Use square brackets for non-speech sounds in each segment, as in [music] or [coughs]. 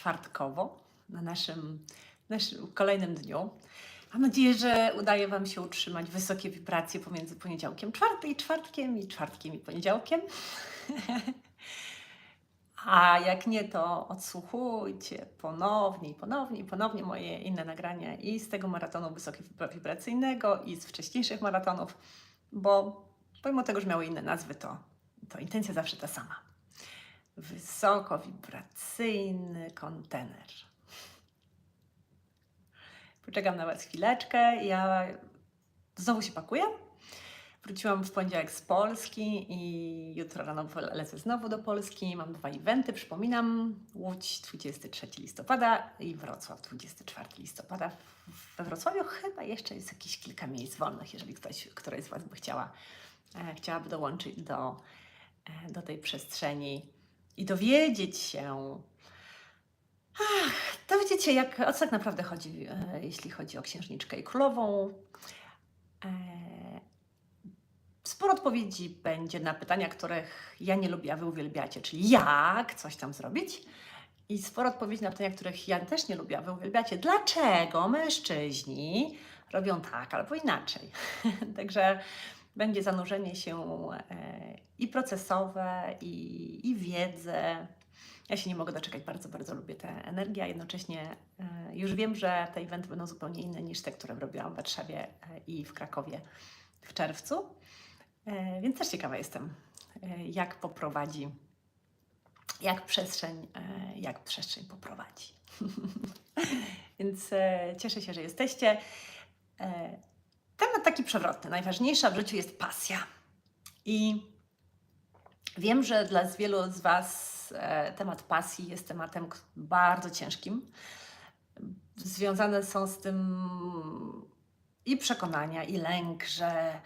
czwartkowo na naszym, naszym kolejnym dniu. Mam nadzieję, że udaje Wam się utrzymać wysokie wibracje pomiędzy poniedziałkiem czwarty i czwartkiem i czwartkiem i poniedziałkiem. [laughs] A jak nie, to odsłuchujcie ponownie ponownie ponownie moje inne nagrania i z tego maratonu wysokowibracyjnego i z wcześniejszych maratonów, bo pomimo tego, że miały inne nazwy, to, to intencja zawsze ta sama. Wysokowibracyjny kontener. Poczekam na Was chwileczkę. Ja znowu się pakuję. Wróciłam w poniedziałek z Polski i jutro rano lecę znowu do Polski. Mam dwa eventy, przypominam. Łódź 23 listopada i Wrocław 24 listopada. We Wrocławiu chyba jeszcze jest jakieś kilka miejsc wolnych, jeżeli ktoś, któraś z Was by chciała, e, chciałaby dołączyć do, e, do tej przestrzeni i dowiedzieć się, ach, dowiedzieć się, jak, o co tak naprawdę chodzi, e, jeśli chodzi o księżniczkę i królową. E, Sporo odpowiedzi będzie na pytania, których ja nie lubię, a wy uwielbiacie, czyli jak coś tam zrobić. I sporo odpowiedzi na pytania, których ja też nie lubię, a wy uwielbiacie. Dlaczego mężczyźni robią tak albo inaczej? [laughs] Także będzie zanurzenie się e, i procesowe, i, i wiedzę. Ja się nie mogę doczekać, bardzo, bardzo lubię tę energię, a jednocześnie e, już wiem, że te eventy będą zupełnie inne niż te, które robiłam w Warszawie e, i w Krakowie w czerwcu. Więc też ciekawa jestem, jak poprowadzi, jak przestrzeń, jak przestrzeń poprowadzi. [laughs] Więc cieszę się, że jesteście. Temat taki przewrotny. Najważniejsza w życiu jest pasja. I wiem, że dla wielu z Was e, temat pasji jest tematem bardzo ciężkim. Związane są z tym i przekonania, i lęk, że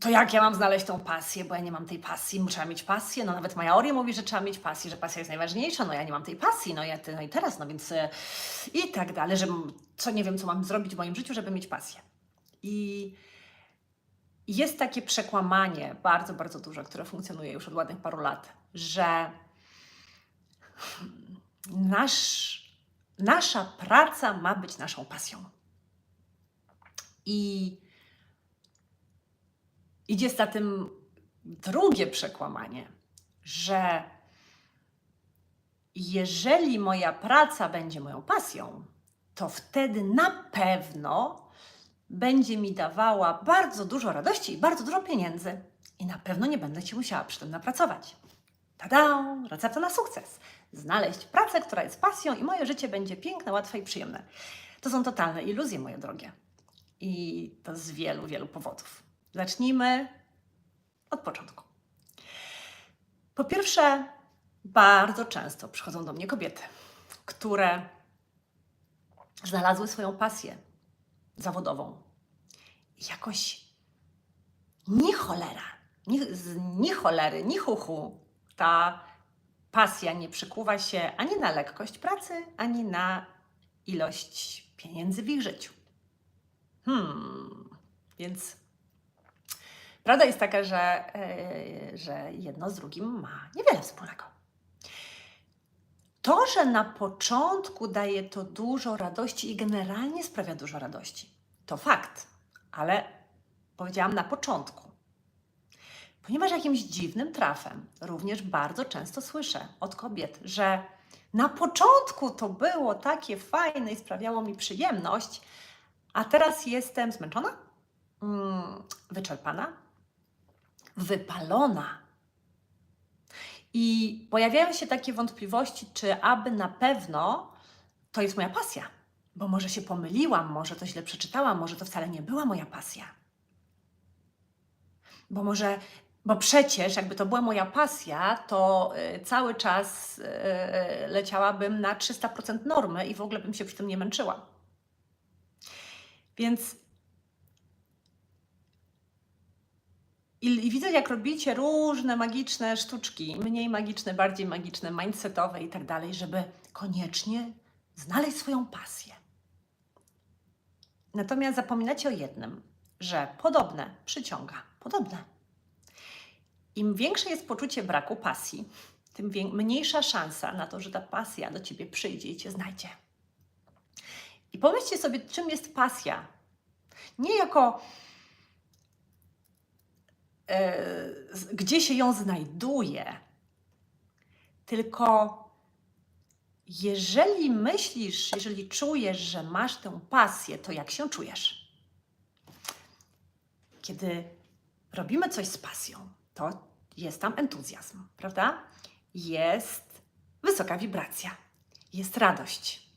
to jak ja mam znaleźć tą pasję, bo ja nie mam tej pasji, muszę mieć pasję, no nawet moja Ori mówi, że trzeba mieć pasję, że pasja jest najważniejsza, no ja nie mam tej pasji, no ja no i teraz, no więc e, i tak dalej, że co nie wiem, co mam zrobić w moim życiu, żeby mieć pasję. I jest takie przekłamanie, bardzo, bardzo duże, które funkcjonuje już od ładnych paru lat, że nasz, nasza praca ma być naszą pasją. I idzie za tym drugie przekłamanie, że jeżeli moja praca będzie moją pasją, to wtedy na pewno będzie mi dawała bardzo dużo radości i bardzo dużo pieniędzy. I na pewno nie będę się musiała przy tym napracować. Tada! Recepta na sukces. Znaleźć pracę, która jest pasją i moje życie będzie piękne, łatwe i przyjemne. To są totalne iluzje, moje drogie. I to z wielu, wielu powodów. Zacznijmy od początku. Po pierwsze, bardzo często przychodzą do mnie kobiety, które znalazły swoją pasję zawodową. Jakoś ni cholera, ni, z ni cholery, ni chuchu ta pasja nie przykuwa się ani na lekkość pracy, ani na ilość pieniędzy w ich życiu. Hmm, więc prawda jest taka, że, e, że jedno z drugim ma niewiele wspólnego. To, że na początku daje to dużo radości i generalnie sprawia dużo radości, to fakt, ale powiedziałam na początku. Ponieważ jakimś dziwnym trafem również bardzo często słyszę od kobiet, że na początku to było takie fajne i sprawiało mi przyjemność, a teraz jestem zmęczona, mm, wyczerpana, wypalona. I pojawiają się takie wątpliwości, czy aby na pewno to jest moja pasja. Bo może się pomyliłam, może to źle przeczytałam, może to wcale nie była moja pasja. Bo może, bo przecież jakby to była moja pasja, to y, cały czas y, leciałabym na 300% normy i w ogóle bym się przy tym nie męczyła. Więc I, I widzę, jak robicie różne magiczne sztuczki, mniej magiczne, bardziej magiczne, mindsetowe i tak dalej, żeby koniecznie znaleźć swoją pasję. Natomiast zapominacie o jednym, że podobne przyciąga podobne. Im większe jest poczucie braku pasji, tym mniejsza szansa na to, że ta pasja do ciebie przyjdzie i cię znajdzie. I pomyślcie sobie, czym jest pasja. Nie jako gdzie się ją znajduje, tylko jeżeli myślisz, jeżeli czujesz, że masz tę pasję, to jak się czujesz? Kiedy robimy coś z pasją, to jest tam entuzjazm, prawda? Jest wysoka wibracja, jest radość,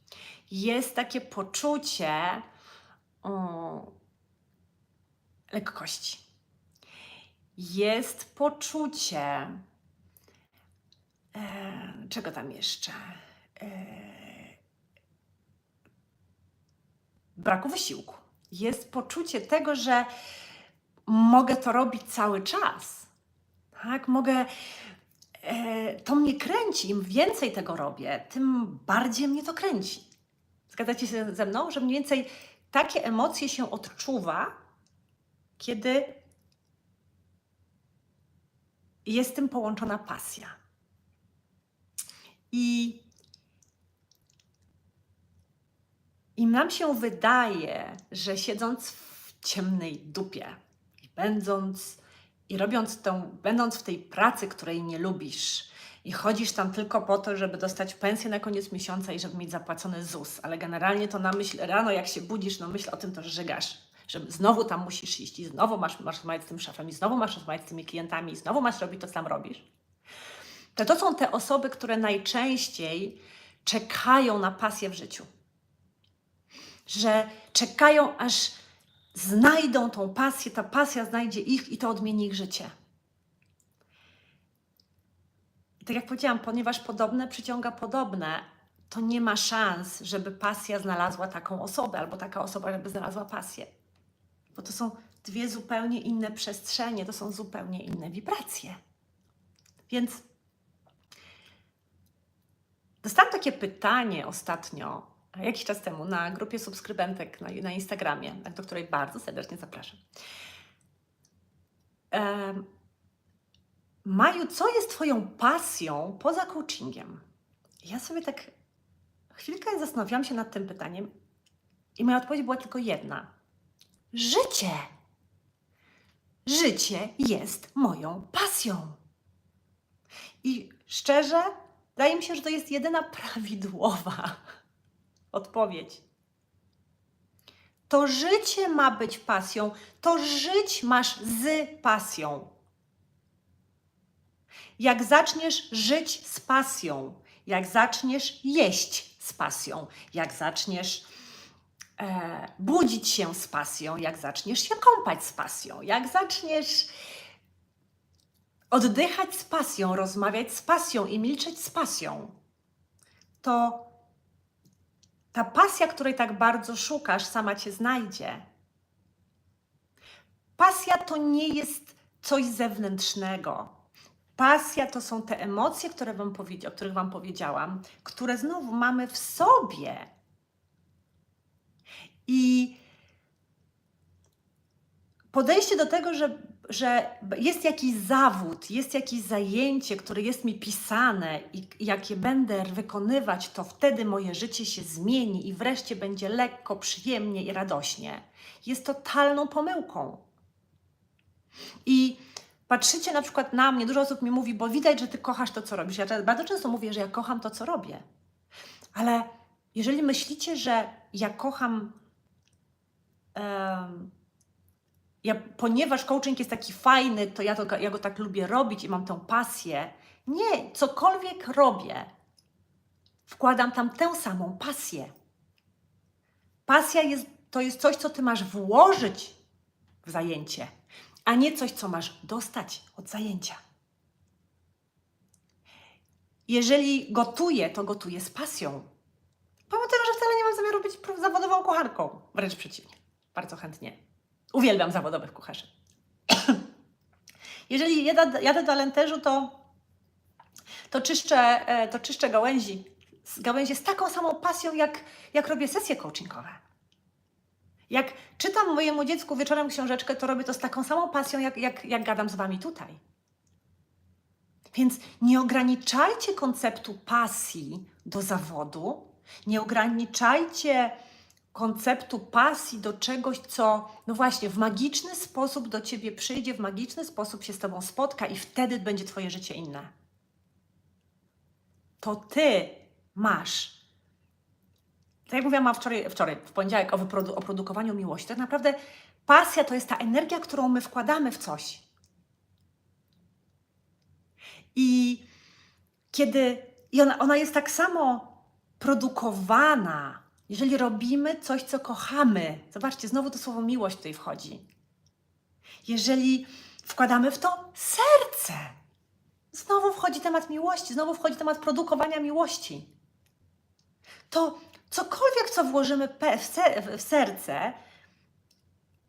jest takie poczucie o, lekkości, jest poczucie. E, czego tam jeszcze? E, braku wysiłku. Jest poczucie tego, że mogę to robić cały czas. Tak, mogę. E, to mnie kręci. Im więcej tego robię, tym bardziej mnie to kręci. Zgadzacie się ze mną, że mniej więcej takie emocje się odczuwa, kiedy jest z tym połączona pasja. I I nam się wydaje, że siedząc w ciemnej dupie i będąc i robiąc tą, będąc w tej pracy, której nie lubisz, i chodzisz tam tylko po to, żeby dostać pensję na koniec miesiąca i żeby mieć zapłacony ZUS, ale generalnie to na myśl rano, jak się budzisz, no myśl o tym, to żygasz, że znowu tam musisz iść i znowu masz, masz rozmawiać z tym szefem i znowu masz rozmawiać z tymi klientami i znowu masz robić to, co tam robisz. To to są te osoby, które najczęściej czekają na pasję w życiu że czekają, aż znajdą tą pasję, ta pasja znajdzie ich i to odmieni ich życie. Tak jak powiedziałam, ponieważ podobne przyciąga podobne, to nie ma szans, żeby pasja znalazła taką osobę, albo taka osoba, żeby znalazła pasję. Bo to są dwie zupełnie inne przestrzenie, to są zupełnie inne wibracje. Więc dostałam takie pytanie ostatnio, jakiś czas temu na grupie subskrybentek na, na Instagramie, do której bardzo serdecznie zapraszam. Em, Maju, co jest Twoją pasją poza coachingiem? Ja sobie tak chwilkę zastanawiałam się nad tym pytaniem i moja odpowiedź była tylko jedna. Życie! Życie jest moją pasją. I szczerze, wydaje mi się, że to jest jedyna prawidłowa [laughs] odpowiedź. To życie ma być pasją, to żyć masz z pasją. Jak zaczniesz żyć z pasją, jak zaczniesz jeść z pasją, jak zaczniesz budzić się z pasją, jak zaczniesz się kąpać z pasją, jak zaczniesz oddychać z pasją, rozmawiać z pasją i milczeć z pasją, to ta pasja, której tak bardzo szukasz, sama cię znajdzie. Pasja to nie jest coś zewnętrznego. Pasja to są te emocje, które wam o których Wam powiedziałam, które znowu mamy w sobie. I podejście do tego, że, że jest jakiś zawód, jest jakieś zajęcie, które jest mi pisane i i jak je będę wykonywać, to wtedy moje życie się zmieni i wreszcie będzie lekko, przyjemnie i radośnie, jest totalną pomyłką. I patrzycie na przykład na mnie, dużo osób mi mówi, bo widać, że ty kochasz to, co robisz. Ja bardzo często mówię, że ja kocham to, co robię. Ale jeżeli myślicie, że ja kocham ja, ponieważ coaching jest taki fajny, to ja, to ja go tak lubię robić i mam tą pasję. Nie, cokolwiek robię, wkładam tam tę samą pasję. Pasja jest, to jest coś, co ty masz włożyć w zajęcie, a nie coś, co masz dostać od zajęcia. Jeżeli gotuję, to gotuję z pasją. Pomimo tego, że wcale nie mam zamiaru być zawodową kucharką. Wręcz przeciwnie. Bardzo chętnie. Uwielbiam zawodowych kucharzy. [coughs] Jeżeli jadę, jadę do Alenteżu, to, to, czyszczę, e, to czyszczę gałęzi. Gałęzie z taką samą pasją, jak, jak robię sesje coachingowe. Jak czytam mojemu dziecku wieczorem książeczkę, to robię to z taką samą pasją, jak, jak, jak gadam z Wami tutaj. Więc nie ograniczajcie konceptu pasji do zawodu, nie ograniczajcie konceptu pasji do czegoś, co, no właśnie, w magiczny sposób do ciebie przyjdzie, w magiczny sposób się z tobą spotka i wtedy będzie twoje życie inne. To ty masz. Tak jak mówiłam wczoraj, wczoraj w poniedziałek o, wyprodu- o produkowaniu miłości, tak naprawdę pasja to jest ta energia, którą my wkładamy w coś. I kiedy i ona, ona jest tak samo produkowana, jeżeli robimy coś, co kochamy. Zobaczcie, znowu to słowo miłość tutaj wchodzi. Jeżeli wkładamy w to serce, znowu wchodzi temat miłości, znowu wchodzi temat produkowania miłości. To cokolwiek, co włożymy w serce,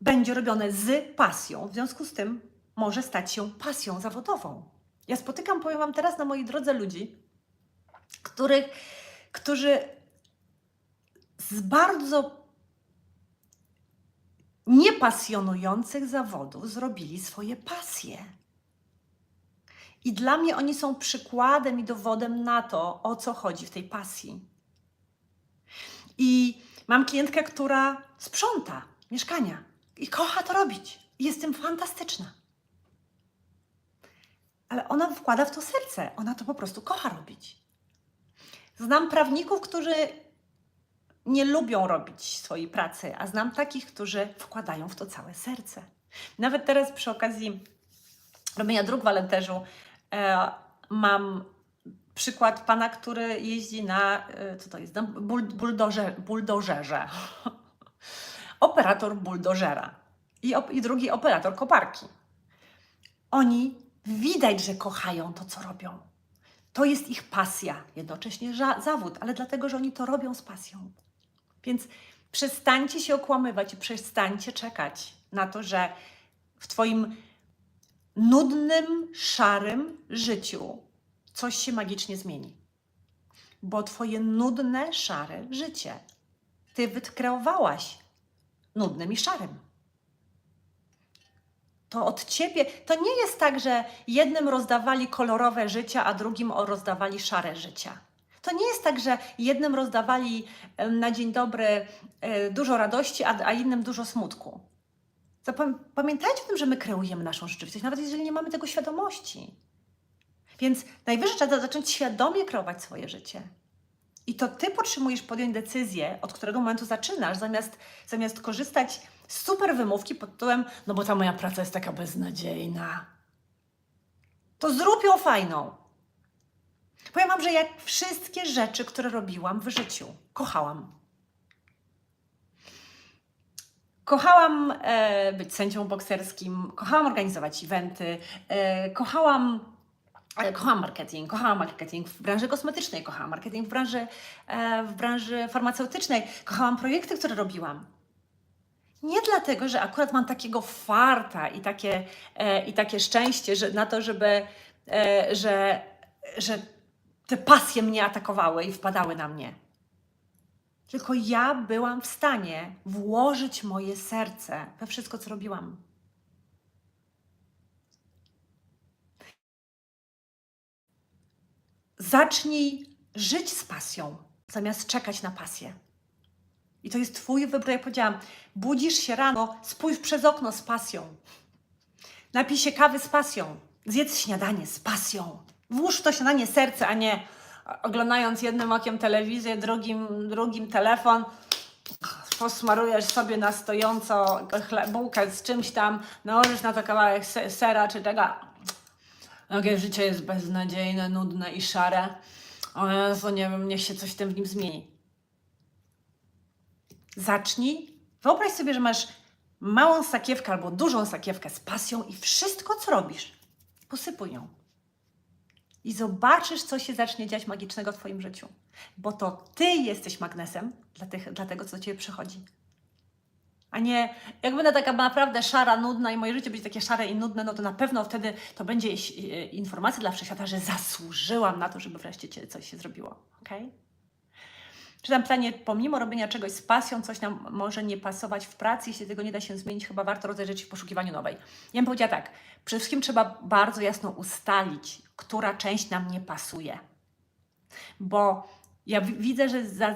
będzie robione z pasją. W związku z tym może stać się pasją zawodową. Ja spotykam, powiem Wam teraz na mojej drodze ludzi, których, którzy z bardzo niepasjonujących zawodów zrobili swoje pasje. I dla mnie oni są przykładem i dowodem na to, o co chodzi w tej pasji. I mam klientkę, która sprząta mieszkania i kocha to robić. Jest tym fantastyczna. Ale ona wkłada w to serce. Ona to po prostu kocha robić. Znam prawników, którzy nie lubią robić swojej pracy, a znam takich, którzy wkładają w to całe serce. Nawet teraz przy okazji robienia dróg w Alenteżu e, mam przykład pana, który jeździ na, e, co to jest, na bul, buldożer, buldożerze. [laughs] operator buldożera i, op, i drugi operator koparki. Oni widać, że kochają to, co robią. To jest ich pasja, jednocześnie zawód, ale dlatego, że oni to robią z pasją. Więc przestańcie się okłamywać i przestańcie czekać na to, że w Twoim nudnym, szarym życiu coś się magicznie zmieni. Bo Twoje nudne, szare życie Ty wykreowałaś nudnym i szarym. To od ciebie, to nie jest tak, że jednym rozdawali kolorowe życia, a drugim rozdawali szare życia. To nie jest tak, że jednym rozdawali na dzień dobry e, dużo radości, a, innym dużo smutku. Pamiętajcie o tym, że my kreujemy naszą rzeczywistość, nawet jeżeli nie mamy tego świadomości. Więc najwyższy czas zacząć świadomie kreować swoje życie. I to ty potrzebujesz podjąć decyzję, od którego momentu zaczynasz, zamiast, zamiast korzystać z super wymówki pod tytułem, no bo ta moja praca jest taka beznadziejna. To zrób ją fajną. Powiem Wam, że jak wszystkie rzeczy, które robiłam w życiu, kochałam. Kochałam e, być sędzią bokserskim, kochałam organizować eventy, e, kochałam ale kochałam marketing, kochałam marketing w branży kosmetycznej, kochałam marketing w branży, e, w branży farmaceutycznej, kochałam projekty, które robiłam. Nie dlatego, że akurat mam takiego farta i takie, e, i takie szczęście że, na to, żeby, e, że, że te pasje mnie atakowały i wpadały na mnie. Tylko ja byłam w stanie włożyć moje serce we wszystko, co robiłam. Zacznij żyć z pasją, zamiast czekać na pasję. I to jest Twój wybór, jak powiedziałam. Budzisz się rano, spójrz przez okno z pasją. Napij się kawy z pasją. Zjedz śniadanie z pasją. Włóż to śniadanie serce, a nie oglądając jednym okiem telewizję, drugim, drugim telefon. Posmarujesz sobie na stojąco bułkę z czymś tam, nałożysz na to kawałek se- sera czy tego. Jakie życie jest beznadziejne, nudne i szare. O Jezu, nie wiem, niech się coś w tym w nim zmieni. Zacznij. Wyobraź sobie, że masz małą sakiewkę albo dużą sakiewkę z pasją i wszystko, co robisz, posypuj ją. I zobaczysz, co się zacznie dziać magicznego w Twoim życiu. Bo to Ty jesteś magnesem dla, tych, dla tego, co do Ciebie przychodzi. A nie, jak będę taka naprawdę szara, nudna i moje życie będzie takie szare i nudne, no to na pewno wtedy to będzie e, informacja dla wszechświata, że zasłużyłam na to, żeby wreszcie coś się zrobiło. Okay? Czytam pytanie, pomimo robienia czegoś z pasją, coś nam może nie pasować w pracy, jeśli tego nie da się zmienić, chyba warto rozejrzeć się w poszukiwaniu nowej. Ja bym powiedziała tak, przede wszystkim trzeba bardzo jasno ustalić, która część nam nie pasuje. Bo ja wi- widzę, że za,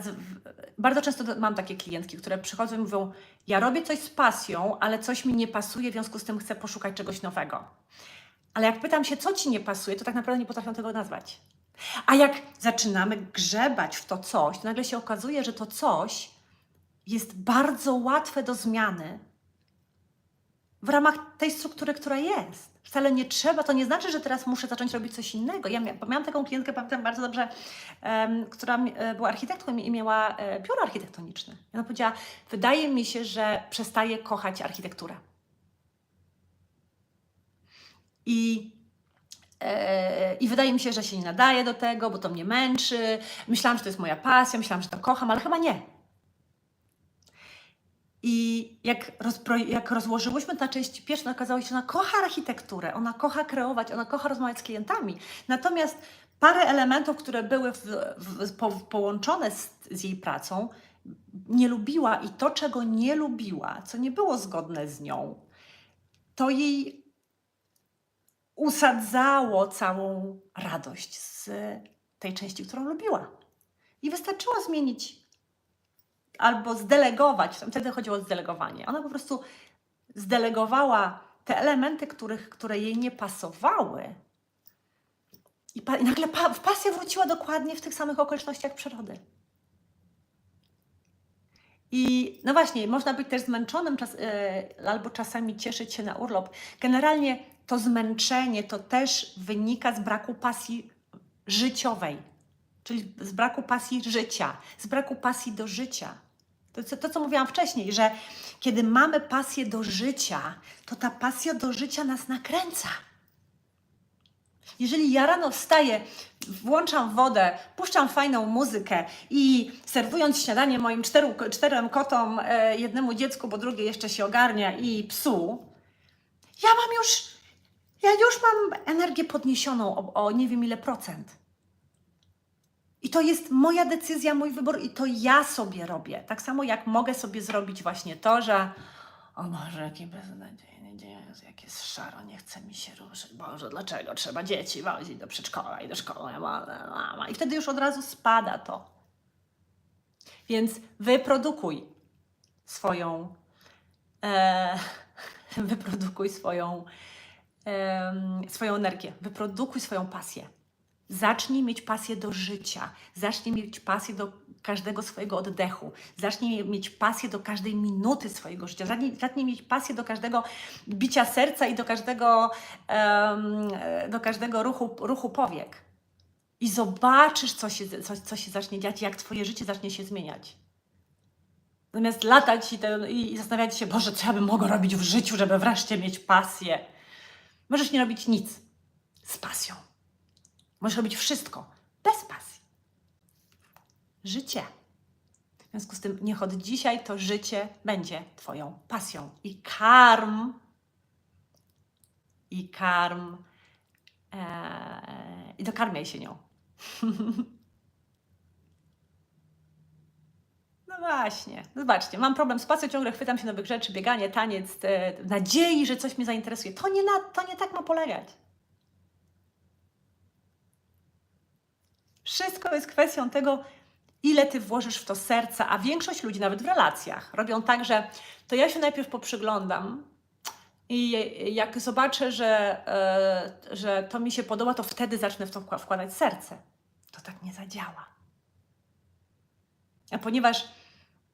bardzo często mam takie klientki, które przychodzą i mówią: Ja robię coś z pasją, ale coś mi nie pasuje, w związku z tym chcę poszukać czegoś nowego. Ale jak pytam się, co ci nie pasuje, to tak naprawdę nie potrafią tego nazwać. A jak zaczynamy grzebać w to coś, to nagle się okazuje, że to coś jest bardzo łatwe do zmiany w ramach tej struktury, która jest. Wcale nie trzeba, to nie znaczy, że teraz muszę zacząć robić coś innego. Ja mia- bo miałam taką klientkę, pamiętam bardzo dobrze, em, która e, była architektką i miała e, biuro architektoniczne. I ona powiedziała, wydaje mi się, że przestaje kochać architekturę. I E, I wydaje mi się, że się nie nadaje do tego, bo to mnie męczy. Myślałam, że to jest moja pasja, myślałam, że to kocham, ale chyba nie. I jak, rozpro, jak rozłożyłyśmy na części pierwsze, okazało się, że ona kocha architekturę, ona kocha kreować, ona kocha rozmawiać z klientami. Natomiast parę elementów, które były w, w, po, połączone z, z jej pracą, nie lubiła i to, czego nie lubiła, co nie było zgodne z nią, to jej usadzało całą radość z tej części, którą lubiła. I wystarczyło zmienić albo zdelegować, wtedy chodziło o zdelegowanie. Ona po prostu zdelegowała te elementy, których, które jej nie pasowały. I, pa, i nagle pa, pasja wróciła dokładnie w tych samych okolicznościach przyrody. I no właśnie, można być też zmęczonym czas, yy, albo czasami cieszyć się na urlop. Generalnie to zmęczenie to też wynika z braku pasji życiowej, czyli z braku pasji życia, z braku pasji do życia. To, to, co mówiłam wcześniej, że kiedy mamy pasję do życia, to ta pasja do życia nas nakręca. Jeżeli ja rano wstaję, włączam wodę, puszczam fajną muzykę i serwując śniadanie moim czteru, czterem kotom, e, jednemu dziecku, bo drugie jeszcze się ogarnia i psu, ja mam już, ja już mam energię podniesioną o, o nie wiem ile procent. I to jest moja decyzja, mój wybór i to ja sobie robię. Tak samo jak mogę sobie zrobić właśnie to, że o Boże, jaki beznadziejny dzień, jak jest szaro, nie chce mi się ruszyć. Boże, dlaczego trzeba dzieci wozić do przedszkola i do szkoły? Mama. I wtedy już od razu spada to. Więc wyprodukuj swoją, e, [laughs] wyprodukuj swoją, em, swoją energię, wyprodukuj swoją pasję. Zacznij mieć pasję do życia, zacznij mieć pasję do każdego swojego oddechu, zacznij mieć pasję do każdej minuty swojego życia, zacznij, zacznij mieć pasję do każdego bicia serca i do każdego, e, do każdego ruchu, ruchu powiek. I zobaczysz, co się, co, co się zacznie dziać, jak Twoje życie zacznie się zmieniać. Zamiast latać i, te, i zastanawiać się, Boże, co ja bym mogła robić w życiu, żeby wreszcie mieć pasję. Możesz nie robić nic z pasją. Możesz robić wszystko bez pasji. Życie. W związku z tym, niech od dzisiaj to życie będzie Twoją pasją. I karm, i karm, e, i dokarmiaj się nią. [laughs] No właśnie, zobaczcie, mam problem z pasją, ciągle chwytam się nowych rzeczy, bieganie, taniec, nadziei, że coś mnie zainteresuje. To nie, na, to nie tak ma polegać. Wszystko jest kwestią tego, ile ty włożysz w to serca, a większość ludzi, nawet w relacjach, robią tak, że to ja się najpierw poprzyglądam i jak zobaczę, że, e, że to mi się podoba, to wtedy zacznę w to wkła- wkładać serce. To tak nie zadziała. A ponieważ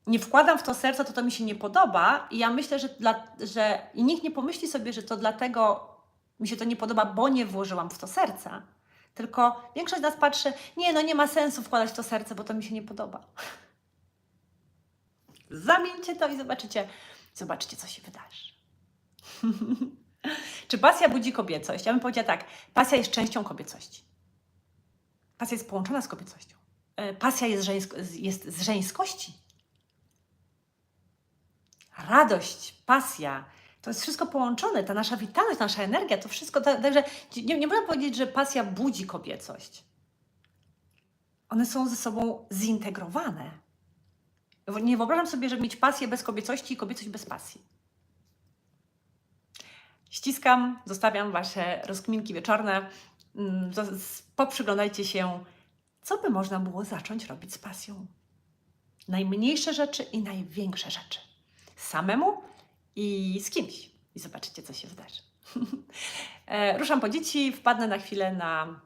nie wkładam w to serca, to to mi się nie podoba i ja myślę, że, dla, że i nikt nie pomyśli sobie, że to dlatego mi się to nie podoba, bo nie włożyłam w to serca. Tylko większość z nas patrzy, nie, no nie ma sensu wkładać to serce, bo to mi się nie podoba. [laughs] Zamieńcie to i zobaczycie, zobaczycie, co się wydarzy. [laughs] Czy pasja budzi kobiecość? Ja bym powiedziała tak, pasja jest częścią kobiecości. Pasja jest połączona z kobiecością. E, Pasja jest, żeńsko, jest z żeńskości. Radość, pasja, to jest wszystko połączone, ta nasza witalność, nasza energia, to wszystko, ta- także nie, nie można powiedzieć, że pasja budzi kobiecość. One są ze sobą zintegrowane. Nie wyobrażam sobie, żeby mieć pasję bez kobiecości i kobiecość bez pasji. Ściskam, zostawiam Wasze rozkminki wieczorne Mm, Poprzyglądajcie się, co by można było zacząć robić z pasją. Najmniejsze rzeczy i największe rzeczy. Samemu i z kimś. I zobaczycie, co się wydarzy. [laughs] E, Ruszam po dzieci, wpadnę na chwilę na,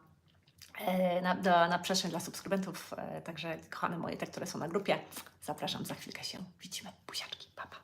e, na, do, na przestrzeń dla subskrybentów. e, Także, kochane moje, te, które są na grupie, zapraszam, za chwilkę się widzimy. Buziaczki, papa. Pa.